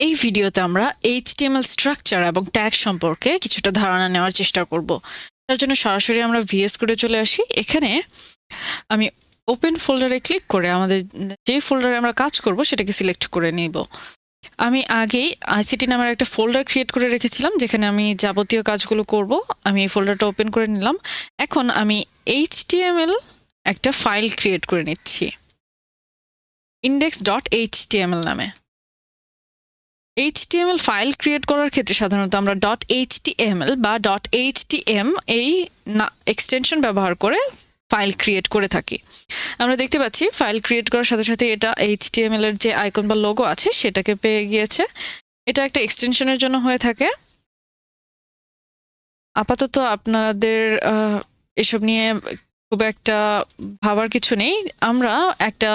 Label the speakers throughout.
Speaker 1: এই ভিডিওতে আমরা এইচটিএমএল স্ট্রাকচার এবং ট্যাগ সম্পর্কে কিছুটা ধারণা নেওয়ার চেষ্টা করব। তার জন্য সরাসরি আমরা ভিএস করে চলে আসি। এখানে আমি ওপেন ফোল্ডারে ক্লিক করে আমাদের যে ফোল্ডারে আমরা কাজ করব, সেটাকে সিলেক্ট করে নিব। আমি আগেই আইসিটি নামের একটা ফোল্ডার ক্রিয়েট করে রেখেছিলাম, যেখানে আমি যাবতীয় কাজগুলো করব। আমি এই ফোল্ডারটা ওপেন করে নিলাম। এখন আমি এইচটিএমএল একটা ফাইল ক্রিয়েট করে নিচ্ছি। ইন্ডেক্স ডট এইচটিএমএল নামে। এইচটিএমএল ফাইল ক্রিয়েট করার ক্ষেত্রে সাধারণত আমরা. ডট এইচটিএমএল বা. ডট এইচটিএম এই এক্সটেনশন ব্যবহার করে ফাইল ক্রিয়েট করে থাকি। আমরা দেখতে পাচ্ছি ফাইল ক্রিয়েট করার সাথে সাথে এটা এইচটিএমএল এর যে আইকন বা লোগো আছে সেটাকে পেয়ে গিয়েছে। এটা একটা এক্সটেনশনের জন্য হয়ে থাকে। আপাতত আপনাদের এসব নিয়ে খুব একটা ভাবার কিছু নেই। আমরা একটা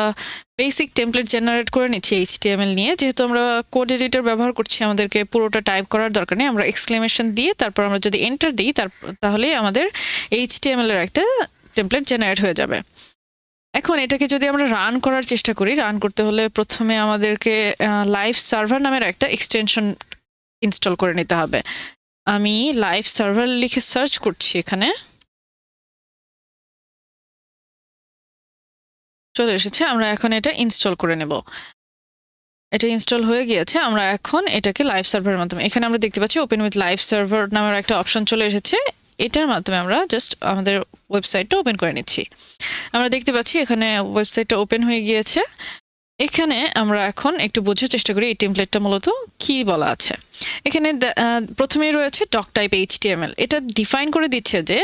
Speaker 1: বেসিক টেমপ্লেট জেনারেট করে নিচ্ছি এইচটিএমএল নিয়ে। যেহেতু আমরা কোড এডিটর ব্যবহার করছি, আমাদেরকে পুরোটা টাইপ করার দরকার নেই। আমরা এক্সক্লেমেশন দিয়ে তারপর আমরা যদি এন্টার দিই, তার তাহলেই আমাদের এইচটিএমএল এর একটা টেমপ্লেট জেনারেট হয়ে যাবে। এখন এটাকে যদি আমরা রান করার চেষ্টা করি রান করতে হলে প্রথমে আমাদেরকে লাইভ সার্ভার নামের একটা এক্সটেনশন ইনস্টল করে নিতে হবে। আমি লাইভ সার্ভার লিখে সার্চ করছি এখানে। চলে এসেছে, আমরা এখন এটা ইনস্টল করে নেব। এটা ইনস্টল হয়ে গিয়েছে, আমরা এখন এটাকে লাইভ সার্ভারের মাধ্যমে, এখানে আমরা দেখতে পাচ্ছি ওপেন উইথ লাইভ সার্ভার নামের একটা অপশন চলে এসেছে, এটার মাধ্যমে আমরা জাস্ট আমাদের ওয়েবসাইটটা ওপেন করে নিচ্ছি। আমরা দেখতে পাচ্ছি এখানে ওয়েবসাইটটা ওপেন হয়ে গিয়েছে এখানে আমরা এখন একটু বোঝার চেষ্টা করি এই টেমপ্লেটটা মূলত কি বলা আছে। এখানে প্রথমেই রয়েছে ডক টাইপ এইচটিএমএল এটা ডিফাইন করে দিচ্ছে যে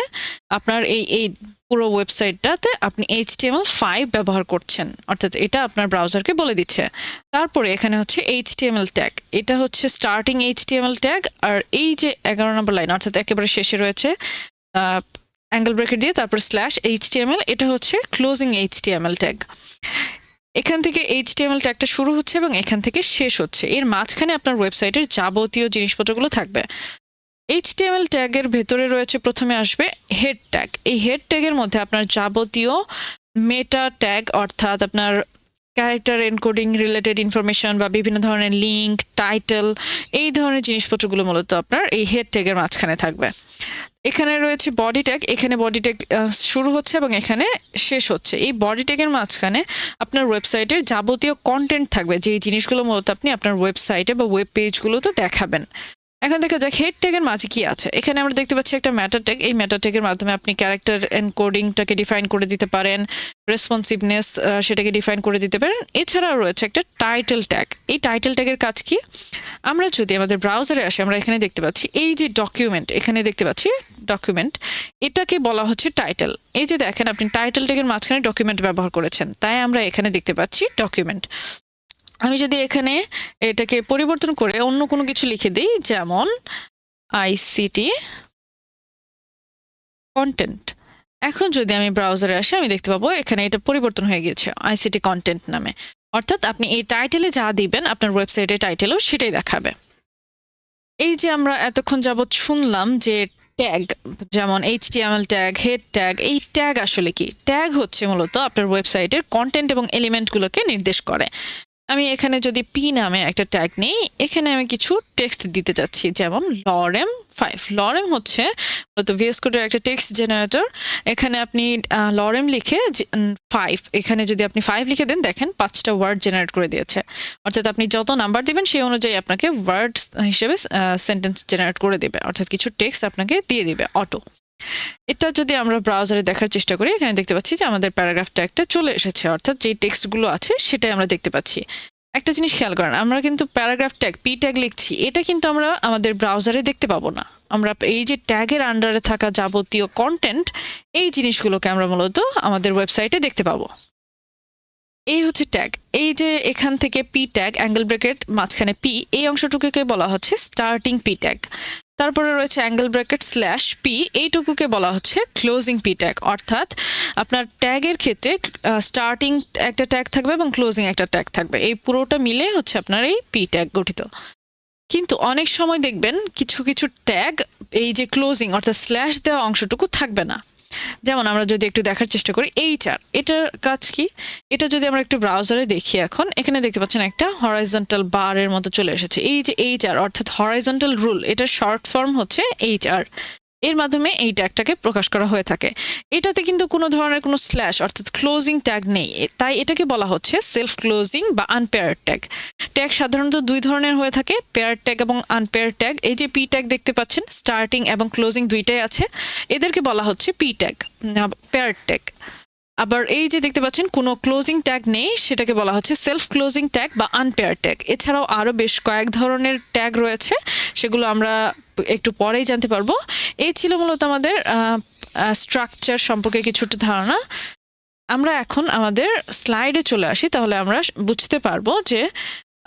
Speaker 1: আপনার এই এই পুরো ওয়েবসাইটটাতে আপনি এইচটিএমএল ফাইভ ব্যবহার করছেন। অর্থাৎ এটা আপনার ব্রাউজারকে বলে দিচ্ছে। তারপরে এখানে হচ্ছে এইচটিএমএল ট্যাগ এটা হচ্ছে স্টার্টিং এইচ এইচটিএমএল ট্যাগ আর এই যে এগারো নম্বর লাইন অর্থাৎ একেবারে শেষে রয়েছে অ্যাঙ্গেল ব্রেকেট দিয়ে তারপর স্ল্যাশ এইচ এইচটিএমএল এটা হচ্ছে ক্লোজিং এইচটিএমএল ট্যাগ এখান থেকে এইচটিএমএল ট্যাগটা শুরু হচ্ছে এবং এখান থেকে শেষ হচ্ছে। এর মাঝখানে আপনার ওয়েবসাইটের যাবতীয় জিনিসপত্রগুলো থাকবে। এইচটিএমএল ট্যাগের ভেতরে রয়েছে প্রথমে আসবে হেড ট্যাগ এই হেড ট্যাগের মধ্যে আপনার যাবতীয় মেটা ট্যাগ অর্থাৎ আপনার ক্যারেক্টার এনকোডিং রিলেটেড ইনফরমেশন বা বিভিন্ন ধরনের লিঙ্ক টাইটেল এই ধরনের জিনিসপত্রগুলো মূলত আপনার এই হেড ট্যাগের মাঝখানে থাকবে। এখানে রয়েছে বডি ট্যাগ এখানে বডি ট্যাগ শুরু হচ্ছে এবং এখানে শেষ হচ্ছে। এই বডি ট্যাগের মাঝখানে আপনার ওয়েবসাইটের যাবতীয় কন্টেন্ট থাকবে। যে জিনিসগুলো মূলত আপনি আপনার ওয়েবসাইটে বা ওয়েব পেজগুলোতে দেখাবেন। এখন দেখা যাক হেড ট্যাগের মাঝে কি আছে? এখানে আমরা দেখতে পাচ্ছি একটা ম্যাটার ট্যাগ এই ম্যাটার ট্যাগের মাধ্যমে আপনি ক্যারেক্টার এনকোডিংটাকে ডিফাইন করে দিতে পারেন রেসপন্সিভনেস সেটাকে ডিফাইন করে দিতে পারেন। এছাড়াও রয়েছে একটা টাইটেল ট্যাগ এই টাইটেল ট্যাগের কাজ কি? আমরা যদি আমাদের ব্রাউজারে আসি, আমরা এখানে দেখতে পাচ্ছি, এই যে ডকুমেন্ট এখানে দেখতে পাচ্ছি ডকুমেন্ট এটাকে বলা হচ্ছে টাইটেল এই যে দেখেন, আপনি টাইটেল ট্যাগের মাঝখানে ডকুমেন্ট ব্যবহার করেছেন, তাই আমরা এখানে দেখতে পাচ্ছি ডকুমেন্ট আমি যদি এখানে এটাকে পরিবর্তন করে অন্য কোনো কিছু লিখে দিই, যেমন আইসিটি কন্টেন্ট এখন যদি আমি ব্রাউজারে আসি, আমি দেখতে পাবো এখানে এটা পরিবর্তন হয়ে গিয়েছে আইসিটি কন্টেন্ট নামে। অর্থাৎ আপনি এই টাইটেলে যা দিবেন, আপনার ওয়েবসাইটে টাইটেলও সেটাই দেখাবে। এই যে আমরা এতক্ষণ যাবৎ শুনলাম যে ট্যাগ যেমন এইচটিএমএল ট্যাগ হেড ট্যাগ এই ট্যাগ আসলে কি? ট্যাগ হচ্ছে মূলত আপনার ওয়েবসাইটের কন্টেন্ট এবং এলিমেন্টগুলোকে নির্দেশ করে। আমি এখানে যদি পি নামে একটা ট্যাগ নিই, এখানে আমি কিছু টেক্সট দিতে চাচ্ছি, যেমন লরেম ফাইভ লরেম হচ্ছে মূলত ভিএস কোডের একটা টেক্সট জেনারেটর এখানে আপনি লরেম লিখে ফাইভ এখানে যদি আপনি ফাইভ লিখে দেন, দেখেন পাঁচটা ওয়ার্ড জেনারেট করে দিয়েছে। অর্থাৎ আপনি যত নাম্বার দিবেন, সেই অনুযায়ী আপনাকে ওয়ার্ড হিসেবে সেন্টেন্স জেনারেট করে দেবে। অর্থাৎ কিছু টেক্সট আপনাকে দিয়ে দিবে অটো এটা যদি আমরা ব্রাউজারে দেখার চেষ্টা করি, এখানে দেখতে পাচ্ছি যে আমাদের প্যারাগ্রাফটা একটা চলে এসেছে, অর্থাৎ যে টেক্সটগুলো আছে সেটাই আমরা দেখতে পাচ্ছি। একটা জিনিস খেয়াল করেন, আমরা কিন্তু প্যারাগ্রাফ ট্যাগ পি ট্যাগ লিখছি, এটা কিন্তু আমরা আমাদের ব্রাউজারে দেখতে পাবো না। আমরা এই যে ট্যাগের আন্ডারে থাকা যাবতীয় কন্টেন্ট এই জিনিসগুলোকে আমরা মূলত আমাদের ওয়েবসাইটে দেখতে পাবো। এই হচ্ছে ট্যাগ এই যে এখান থেকে পি ট্যাগ অ্যাঙ্গেল ব্রেকেট মাঝখানে পি এই অংশটুকুকে বলা হচ্ছে স্টার্টিং পি ট্যাগ তারপরে রয়েছে অ্যাঙ্গেল ব্র্যাকেট স্ল্যাশ পি এইটুকুকে বলা হচ্ছে ক্লোজিং পি ট্যাগ অর্থাৎ আপনার ট্যাগের ক্ষেত্রে স্টার্টিং একটা ট্যাগ থাকবে এবং ক্লোজিং একটা ট্যাগ থাকবে। এই পুরোটা মিলে হচ্ছে আপনার এই পি ট্যাগ গঠিত। কিন্তু অনেক সময় দেখবেন কিছু কিছু ট্যাগ এই যে ক্লোজিং অর্থাৎ স্ল্যাশ দেওয়া অংশটুকু থাকবে না। যেমন আমরা যদি একটু দেখার চেষ্টা করি এইটার এটার কাজ কি? এটা যদি আমরা একটু ব্রাউজারে দেখি এখন, এখানে দেখতে পাচ্ছেন একটা হরাইজন্টাল বারের মতো চলে এসেছে। এই যে এইচ আর, অর্থাৎ হরাইজন্টাল রুল এটার শর্ট ফর্ম হচ্ছে এইচআর এর মাধ্যমে এই ট্যাগটাকে প্রকাশ করা হয়ে থাকে। এটাতে কিন্তু কোনো ধরনের কোনো স্ল্যাশ অর্থাৎ ক্লোজিং ট্যাগ নেই। তাই এটাকে বলা হচ্ছে সেলফ ক্লোজিং বা আনপেয়ার ট্যাগ ট্যাগ সাধারণত দুই ধরনের হয়ে থাকে পেয়ার ট্যাগ এবং আনপেয়ার ট্যাগ এই যে পি ট্যাগ দেখতে পাচ্ছেন স্টার্টিং এবং ক্লোজিং দুইটাই আছে। এদেরকে বলা হচ্ছে পি ট্যাগ পেয়ার ট্যাগ আবার এই যে দেখতে পাচ্ছেন, কোনো ক্লোজিং ট্যাগ নেই, সেটাকে বলা হচ্ছে সেলফ ক্লোজিং ট্যাগ বা আনপেয়ার ট্যাগ এছাড়াও আরও বেশ কয়েক ধরনের ট্যাগ রয়েছে, সেগুলো আমরা একটু পরেই জানতে পারব। এই ছিল মূলত আমাদের স্ট্রাকচার সম্পর্কে কিছুটা ধারণা। আমরা এখন আমাদের স্লাইডে চলে আসি, তাহলে আমরা বুঝতে পারব যে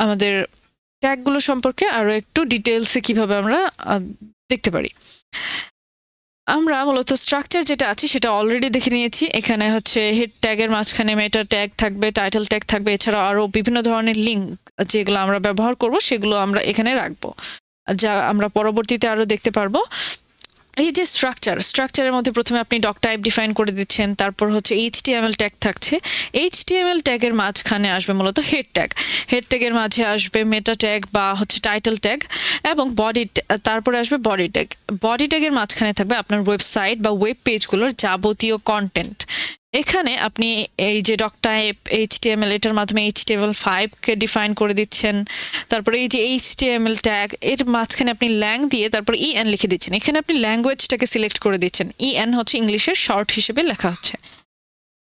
Speaker 1: আমাদের ট্যাগগুলো সম্পর্কে আরও একটু ডিটেলসে কীভাবে আমরা দেখতে পারি। আমরা মূলত স্ট্রাকচার যেটা আছে সেটা অলরেডি দেখে নিয়েছি। এখানে হচ্ছে হেড ট্যাগের মাঝখানে মেটার ট্যাগ থাকবে টাইটেল ট্যাগ থাকবে এছাড়া আরও বিভিন্ন ধরনের লিঙ্ক যেগুলো আমরা ব্যবহার করব, সেগুলো আমরা এখানে রাখব। যা আমরা পরবর্তীতে আরও দেখতে পারব। এই যে স্ট্রাকচার স্ট্রাকচারের মধ্যে প্রথমে আপনি ডক টাইপ ডিফাইন করে দিচ্ছেন, তারপর হচ্ছে এইচটিএমএল ট্যাগ থাকছে। এইচটিএমএল ট্যাগের মাঝখানে আসবে মূলত হেড ট্যাগ হেড ট্যাগের মাঝে আসবে মেটা ট্যাগ বা হচ্ছে টাইটেল ট্যাগ এবং বডি তারপরে আসবে বডি ট্যাগ বডি ট্যাগের মাঝখানে থাকবে আপনার ওয়েবসাইট বা ওয়েব পেজগুলোর যাবতীয় কন্টেন্ট এখানে আপনি এই যে ডক টাইপ এইচটিএমএল এটার মাধ্যমে এইচটিএমএল ফাইভকে ডিফাইন করে দিচ্ছেন, তারপরে এই যে এইচটিএমএল ট্যাগ এর মাঝখানে আপনি ল্যাং দিয়ে তারপর ইএন লিখে দিচ্ছেন। এখানে আপনি ল্যাঙ্গুয়েজটাকে সিলেক্ট করে দিচ্ছেন। ই এন হচ্ছে ইংলিশের শর্ট হিসেবে লেখা হচ্ছে।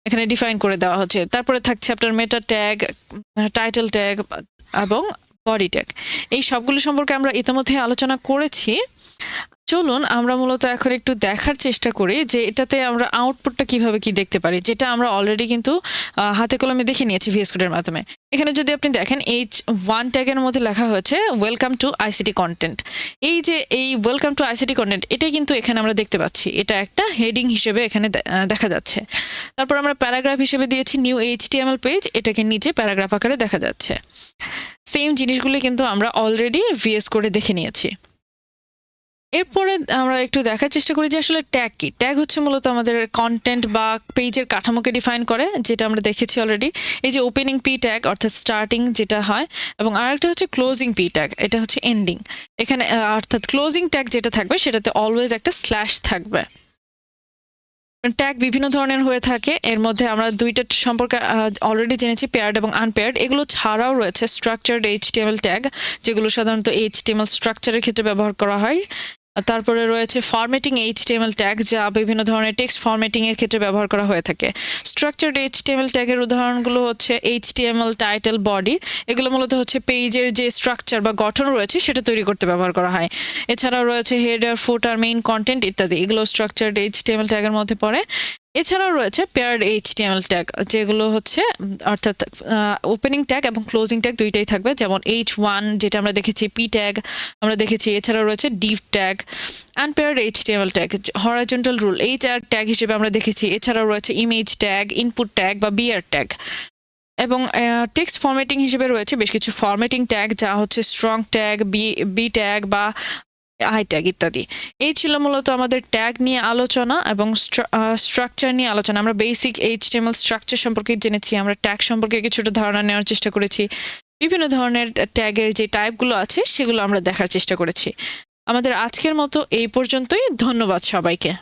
Speaker 1: এখানে ডিফাইন করে দেওয়া হচ্ছে। তারপরে থাকছে আপনার মেটা ট্যাগ টাইটেল ট্যাগ এবং বডি ট্যাগ এই সবগুলো সম্পর্কে আমরা ইতিমধ্যে আলোচনা করেছি। চলুন আমরা মূলত এখন একটু দেখার চেষ্টা করি যে এটাতে আমরা আউটপুটটা কীভাবে কি দেখতে পারি, যেটা আমরা অলরেডি কিন্তু হাতে কলমে দেখে নিয়েছি ভিএস কোডের মাধ্যমে। এখানে যদি আপনি দেখেন এইচ ওয়ান ট্যাগের মধ্যে লেখা হয়েছে ওয়েলকাম টু আইসিটি কন্টেন্ট এই যে এই ওয়েলকাম টু আইসিটি কন্টেন্ট এটাই কিন্তু এখানে আমরা দেখতে পাচ্ছি। এটা একটা হেডিং হিসেবে এখানে দেখা যাচ্ছে। তারপর আমরা প্যারাগ্রাফ হিসেবে দিয়েছি নিউ এইচটিএমএল পেজ এটাকে নিচে প্যারাগ্রাফ আকারে দেখা যাচ্ছে। সেম জিনিসগুলি কিন্তু আমরা অলরেডি ভিএস করে দেখে নিয়েছি। এরপরে আমরা একটু দেখার চেষ্টা করি যে আসলে ট্যাগ কি? ট্যাগ হচ্ছে মূলত আমাদের কন্টেন্ট বা পেজের কাঠামোকে ডিফাইন করে, যেটা আমরা দেখেছি অলরেডি এই যে ওপেনিং পি ট্যাগ অর্থাৎ স্টার্টিং যেটা হয়, এবং আরেকটা হচ্ছে ক্লোজিং পি ট্যাগ এটা হচ্ছে এন্ডিং এখানে অর্থাৎ ক্লোজিং ট্যাগ যেটা থাকবে, সেটাতে অলওয়েজ একটা স্ল্যাশ থাকবে। ট্যাগ বিভিন্ন ধরনের হয়ে থাকে, এর মধ্যে আমরা দুইটা সম্পর্কে অলরেডি জেনেছি পেয়ার্ড এবং আনপেয়ার্ড এগুলো ছাড়াও রয়েছে স্ট্রাকচার্ড এইচটিএমএল ট্যাগ যেগুলো সাধারণত এইচটিএমএল স্ট্রাকচারের ক্ষেত্রে ব্যবহার করা হয়। তারপরে রয়েছে ফরম্যাটিং এইচটিএমএল ট্যাগ যা বিভিন্ন ধরনের টেক্সট ফরম্যাটিং এর ক্ষেত্রে ব্যবহার করা হয়ে থাকে। স্ট্রাকচার্ড এইচটিএমএল ট্যাগের উদাহরণগুলো হচ্ছে এইচটিএমএল টাইটেল বডি এগুলো মূলত হচ্ছে পেজের যে স্ট্রাকচার বা গঠন রয়েছে সেটা তৈরি করতে ব্যবহার করা হয়। এছাড়াও রয়েছে হেডার ফুটার মেইন কন্টেন্ট ইত্যাদি, এগুলো স্ট্রাকচার্ড এইচটিএমএল ট্যাগের মধ্যে পড়ে। এছাড়াও রয়েছে পেয়ার্ড এইচটিএমএল ট্যাগ যেগুলো হচ্ছে, অর্থাৎ ওপেনিং ট্যাগ এবং ক্লোজিং ট্যাগ দুইটাই থাকবে। যেমন এইচ ওয়ান যেটা আমরা দেখেছি পি ট্যাগ আমরা দেখেছি এছাড়াও রয়েছে div tag unpaired HTML tag horizontal rule H R tag হিসেবে আমরা দেখেছি। এছাড়াও রয়েছে ইমেজ ট্যাগ ইনপুট ট্যাগ বা বিয়ার ট্যাগ এবং টেক্সট ফরম্যাটিং হিসেবে রয়েছে বেশ কিছু ফরম্যাটিং ট্যাগ যা হচ্ছে strong tag B B tag বা আই ট্যাগ ইত্যাদি। এই ছিল মূলত আমাদের ট্যাগ নিয়ে আলোচনা এবং স্ট্রাকচার নিয়ে আলোচনা। আমরা বেসিক এইচ এইচটিএমএল স্ট্রাকচার সম্পর্কে জেনেছি, আমরা ট্যাগ সম্পর্কে কিছুটা ধারণা নেওয়ার চেষ্টা করেছি। বিভিন্ন ধরনের ট্যাগের যে টাইপগুলো আছে, সেগুলো আমরা দেখার চেষ্টা করেছি। আমাদের আজকের মতো এই পর্যন্তই। ধন্যবাদ সবাইকে।